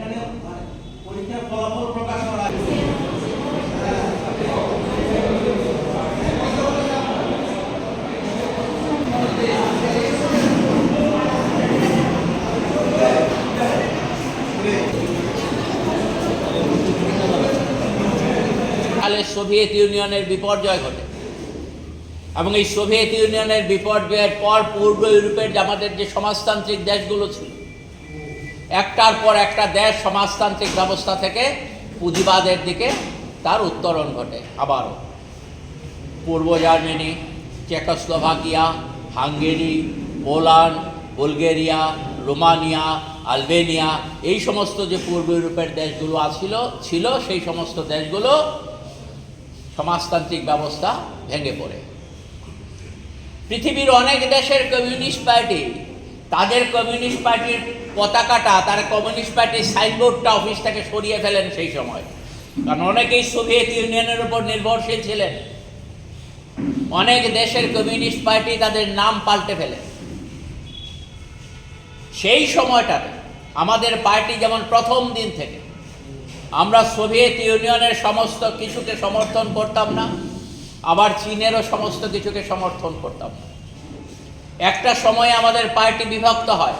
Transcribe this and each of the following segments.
মানে প্রকাশ করা সোভিয়েত ইউনিয়নের বিপর্যয় ঘটে। এবং এই সোভিয়েত ইউনিয়নের বিপর্যয়ের পর পূর্ব ইউরোপের আমাদের যে সমাজতান্ত্রিক দেশগুলো ছিল, একটার পর একটা দেশ সমাজতান্ত্রিক ব্যবস্থা থেকে পুঁজিবাদের দিকে তার উত্তরণ ঘটে আবারও। পূর্ব Germany, Czechoslovakia, Hungary, Poland, Bulgaria, Romania, Albania, এই সমস্ত যে পূর্ব ইউরোপের দেশগুলো আছিল, ছিল, সেই সমস্ত দেশগুলো সমাজতান্ত্রিক ব্যবস্থা ভেঙে পড়ে। পৃথিবীর অনেক দেশের কমিউনিস্ট পার্টি, তাদের কমিউনিস্ট পার্টির পতাকাটা, তার কমিউনিস্ট পার্টির সাইনবোর্ডটা অফিস থেকে সরিয়ে ফেলেন সেই সময়। কারণ অনেকেই সোভিয়েত ইউনিয়নের উপর নির্ভরশীল ছিলেন। অনেক দেশের কমিউনিস্ট পার্টি তাদের নাম পাল্টে ফেলে। সেই সময়টাতে আমাদের পার্টি যেমন প্রথম দিন থেকে, আমরা সোভিয়েত ইউনিয়নের সমস্ত কিছুকে সমর্থন করতাম না আবার চীনেরও সমস্ত কিছুকে সমর্থন করতাম। একটা সময়ে আমাদের পার্টি বিভক্ত হয়।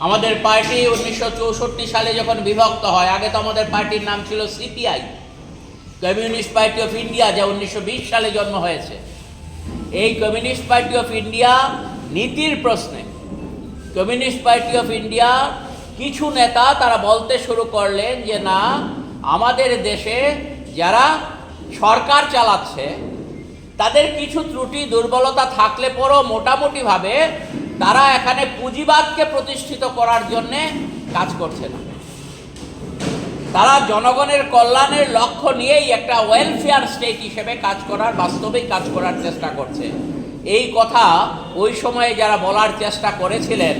আমাদের পার্টি উনিশশো চৌষট্টি সালে যখন বিভক্ত হয়, আগে তো আমাদের পার্টির নাম ছিল CPI, communist party of India, যা উনিশশো বিশ সালে জন্ম হয়েছে। এই কমিউনিস্ট পার্টি অফ ইন্ডিয়া নীতির প্রশ্নে, কমিউনিস্ট পার্টি অফ ইন্ডিয়া কিছু নেতা তারা বলতে শুরু করলেন যে, না, আমাদের দেশে যারা সরকার চালাচ্ছে, তাদের কিছু ত্রুটি, দুর্বলতা থাকলে পরও মোটামুটিভাবে তারা এখানে পুঁজিবাদকে প্রতিষ্ঠিত করার জন্যে কাজ করছে না। তারা জনগণের কল্যাণের লক্ষ্য নিয়েই একটা ওয়েলফেয়ার স্টেট হিসেবে কাজ করার, বাস্তবিক কাজ করার চেষ্টা করছে। এই কথা ওই সময়ে যারা বলার চেষ্টা করেছিলেন,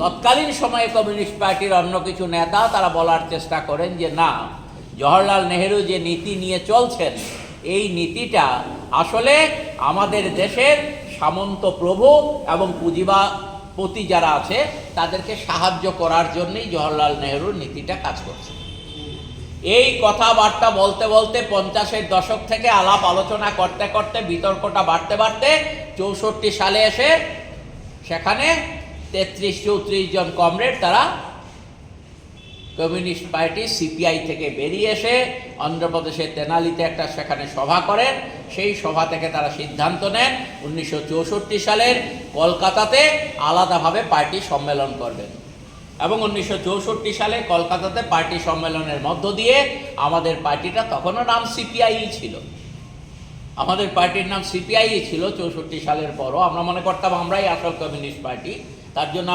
তৎকালীন সময়ে কমিউনিস্ট পার্টির অন্য কিছু নেতা, তারা বলার চেষ্টা করেন যে, না জওহরলাল নেহেরু যে নীতি নিয়ে চলছেন, এই নীতিটা আসলে আমাদের দেশের সামন্ত প্রভু এবং পুঁজিবাপতি যারা আছে, তাদেরকে সাহায্য করার জন্যই জওহরলাল নেহেরুর নীতিটা কাজ করছে। এই কথাবার্তা বলতে বলতে পঞ্চাশের দশক থেকে আলাপ আলোচনা করতে করতে বিতর্কটা বাড়তে বাড়তে চৌষট্টি সালে এসে সেখানে তেত্রিশ চৌত্রিশ জন কমরেড তারা কমিউনিস্ট পার্টি সিপিআই থেকে বেরিয়ে এসে অন্ধ্রপ্রদেশের তেনালিতে একটা সেখানে সভা করেন। সেই সভা থেকে তারা সিদ্ধান্ত নেন, উনিশশো চৌষট্টি সালের কলকাতাতে আলাদাভাবে পার্টি সম্মেলন করবেন। এবং উনিশশো চৌষট্টি সালে কলকাতাতে পার্টি সম্মেলনের মধ্য দিয়ে আমাদের পার্টিটা তখনও নাম সিপিআই ছিল। আমাদের পার্টির নাম সিপিআই ছিল চৌষট্টি সালের পরও। আমরা মনে করতাম আমরাই আসল কমিউনিস্ট পার্টি। তার জন্য